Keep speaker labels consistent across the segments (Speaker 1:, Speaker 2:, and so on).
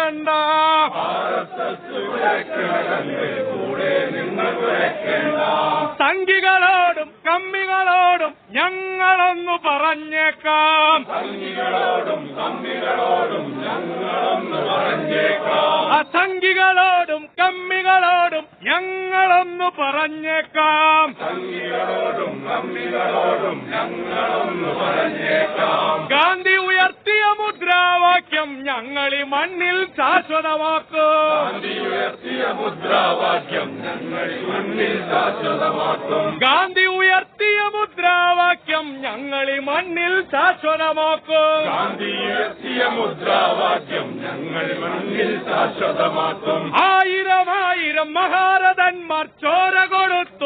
Speaker 1: കുരക്കണ്ട സംഘികളോടും കമ്മികളോടും ഞങ്ങളൊന്നു പറഞ്ഞേക്കാം. അസംഖികളോടും കമ്മികളോടും ഞങ്ങളൊന്നു പറഞ്ഞേക്കാം. ഗാന്ധി ഉയർത്തിയ മുദ്രാവാക്യം ഞങ്ങളി മണ്ണിൽ ശാശ്വതമാക്കും. ഗാന്ധി ഉയർത്തിയ മുദ്രാവാക്യം ഞങ്ങളി മണ്ണിൽ ശാശ്വതമാക്കും.
Speaker 2: ഗാന്ധി ഉയർത്തിയ മുദ്രാവാക്യം ഞങ്ങൾ മണ്ണിൽ ശാശ്വതമാക്കും.
Speaker 1: ആയിരം ആയിരം മഹാരഥന്മാർ ചോര കൊടുത്തും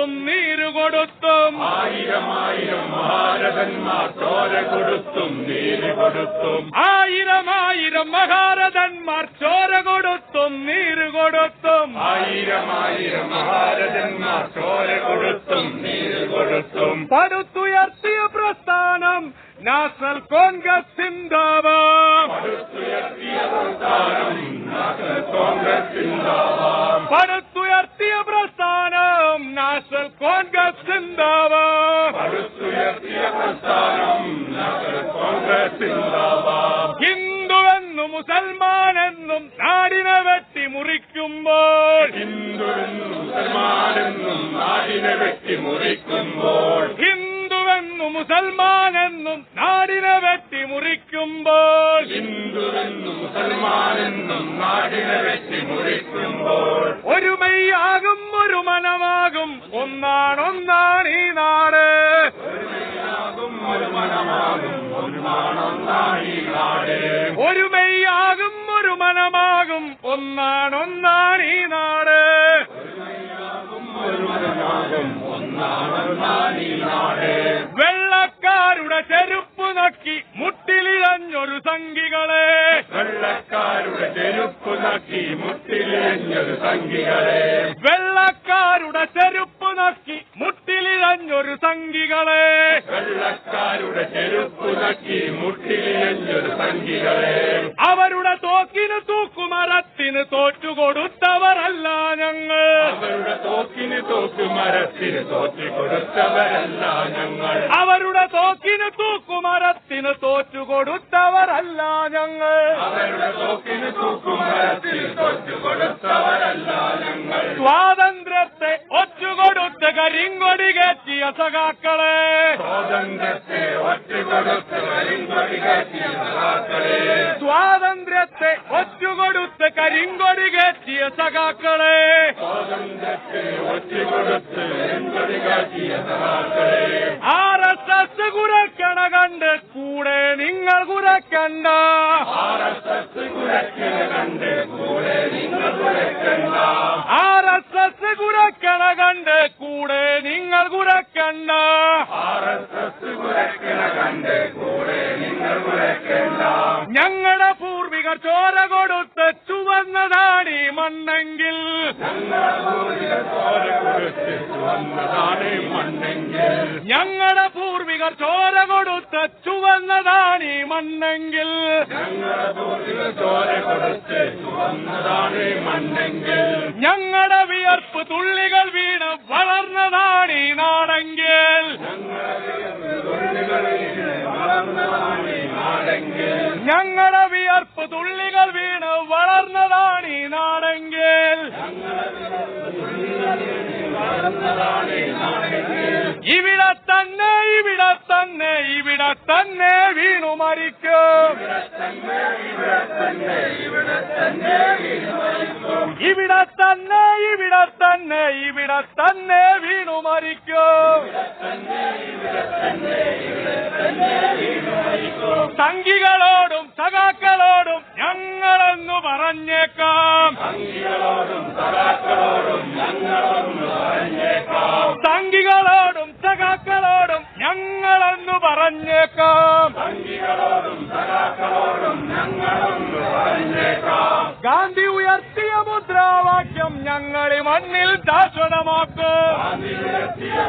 Speaker 1: കൊടുത്തും.
Speaker 2: ആയിരം ആയിരം ഭാരതന്മാർ ചോര കൊടുത്തും നീര് കൊടുത്തും.
Speaker 1: ആയിരം ആയിരം മഹാരഥന്മാർ ചോര കൊടുത്തും നീര് കൊടുത്തും.
Speaker 2: ആയിരം ആയിരം മഹാരഥന്മാർ ചോര കൊടുത്തും നീര് കൊടുത്തും.
Speaker 1: പടുത്തുയർത്തിയ പ്രസ്ഥാനം നാഷണൽ കോൺഗ്രസ് സിന്ധാവാം
Speaker 2: പടുത്തുയർത്തിയ പ്രസ്ഥാനം നാഷണൽ കോൺഗ്രസ്
Speaker 1: പ്രസ്ഥാനം നാഷണൽ കോൺഗ്രസ് സിന്ദാബാദ്
Speaker 2: പടുത്തുയർത്തിയ പ്രസ്ഥാനം നാഷണൽ കോൺഗ്രസ് സിന്ദാബാദ്
Speaker 1: മുസൽമാനെന്നും നാടിനെ വെട്ടി മുറിക്കുമ്പോൾ.
Speaker 2: ഹിന്ദുവെന്നും മുസൽമാനെന്നും നാടിനെ വെട്ടി മുറിക്കുമ്പോൾ
Speaker 1: ഒരുമയാകും ഒരു മനമാകും. ഒന്നാണൊന്നാണ് ഈ നാട്.
Speaker 2: ഒരുമയാകും ഒരു മനമാകും ഒന്നാണൊന്നാണ് ഈ നാട്
Speaker 1: ഒരുമയാകും ഒരു മനമാകും. ഒന്നാണൊന്നാണ് ഈ നാട്. വെള്ളക്കാരുടെ ചെരുപ്പ് നക്കി മുട്ടിലിഴഞ്ഞൊരു സംഘികളെ.
Speaker 2: വെള്ളക്കാരുടെ ചെരുപ്പ് നക്കി മുട്ടിലിഴഞ്ഞൊരു സംഘികളെ.
Speaker 1: വെള്ളക്കാരുടെ ചെരുപ്പ് നക്കി മുട്ടിലിഴഞ്ഞൊരു സംഘികളെ.
Speaker 2: വെള്ളക്കാരുടെ ചെരുപ്പ് നക്കി മുട്ടിലെഞ്ഞൊരു സംഖികളെ
Speaker 1: അവരുടെ തോക്കിന് തൂക്കുമരത്തിന് തോറ്റുകൊടുത്തവരല്ല ഞങ്ങൾ.
Speaker 2: അവരുടെ തോക്കിന് തൂക്കുമരത്തിന് തോറ്റുകൊടുത്തവരല്ല തോറ്റി കൊടുത്തവരല്ല ഞങ്ങൾ.
Speaker 1: അവരുടെ തോക്കിന് തൂക്കുമരത്തിന് തോറ്റുകൊടുത്തവരല്ല ഞങ്ങൾ.
Speaker 2: അവരുടെ തോക്കിന് തൂക്കും
Speaker 1: സ്വാതന്ത്ര്യത്തെ ഒറ്റുകൊടുത്ത് കരിങ്കൊടി കയറ്റിയ സഖാക്കളെ.
Speaker 2: കൊടുത്ത്
Speaker 1: ആർ എസ് എസ് കുരക്കണ കണ്ട് കൂടെ നിങ്ങൾ കുരക്കണ്ട.
Speaker 2: ആർ എസ് എസ് കുരക്കണ കണ്ട് കൂടെ നിങ്ങൾ കുരക്കണ്ട.
Speaker 1: ആർ എസ് എസ് കുരക്കണ കണ്ട് കൂടെ നിങ്ങൾ കുരക്കണ്ട
Speaker 2: ആർ എസ് എസ് കുരക്കണ കണ്ട് കൂടെ
Speaker 1: ചോര കൊടുത്ത് ചുവന്നതാണ് ഈ മണ്ണെങ്കിൽ. ഞങ്ങളുടെ പൂർവികർ ചോര കൊടുത്ത് ചുവന്നതാണ് ഈ മണ്ണെങ്കിൽ.
Speaker 2: ചോര കൊടുത്ത് വന്നതാണ് മണ്ണെങ്കിൽ
Speaker 1: ഞങ്ങളുടെ വിയർപ്പ് തുള്ളികൾ വീണ് വളർന്നതാണ് ഈ നാടെങ്കിൽ. ഞങ്ങളുടെ വിയർപ്പ് തുള്ളികൾ വീണ് വളർന്നതാണ് ഈ നാടെങ്കിൽ ഇവിടെ തന്നെ ഇവിടെ തന്നെ ഇവിടെ തന്നെ വീണു മരിക്കും ഇവിടെ തന്നെ ഇവിടെ തന്നെ ഇവിടെ തന്നെ വീണു മരിക്കും സംഘികളോടും സഖാക്കളോടും ഞങ്ങളെന്നു പറഞ്ഞേക്കാം.
Speaker 2: സംഘികളോടും സഖാക്കളോടും ഞങ്ങളെന്ന് പറഞ്ഞേക്കാം.
Speaker 1: ഗാന്ധി ഉയർത്തിയ മുദ്രാവാക്യം ഞങ്ങൾ മണ്ണിൽ ശാശ്വതമാക്കും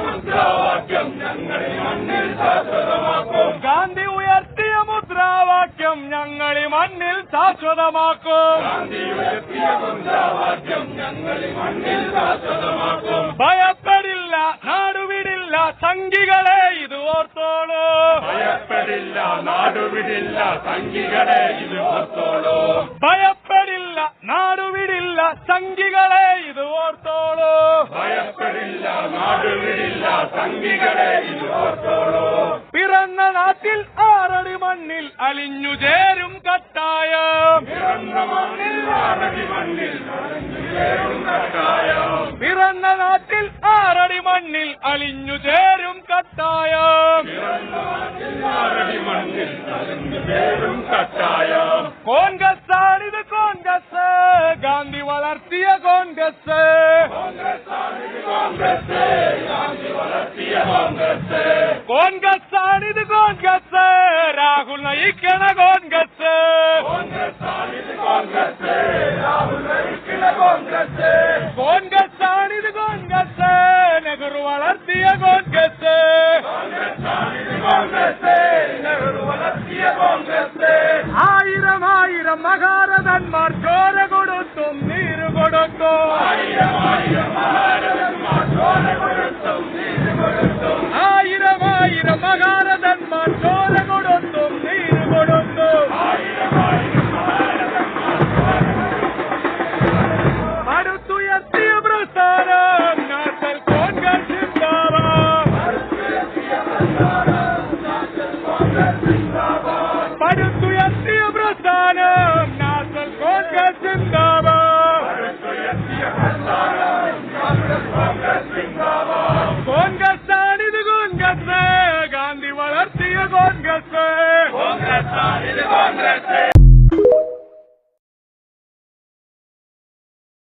Speaker 2: മുദ്രാവാക്യം ഞങ്ങളെ മണ്ണിൽ ശാശ്വതമാക്കും
Speaker 1: ഗാന്ധി ഉയർത്തിയ മുദ്രാവാക്യം ഞങ്ങളി മണ്ണിൽ ശാശ്വതമാക്കും. ഭയപ്പെടില്ല നാടുവിടില്ല സംഘികളെ ഇത് ഓർത്തോളൂ.
Speaker 2: ഭയപ്പെടില്ല നാടുവിടില്ല സംഘികളെ ഇത്
Speaker 1: பெரும் கட்டாயம் காங்கிரஸ் ஆடிது காங்கிரஸ் காந்தி வளர்த்திய காங்கிரஸ் காங்கிரஸ் ஆடிது காங்கிரஸ் ராகுல் நயிக்கன காங்கிரஸ் ನಮ್ಮ ಮಗ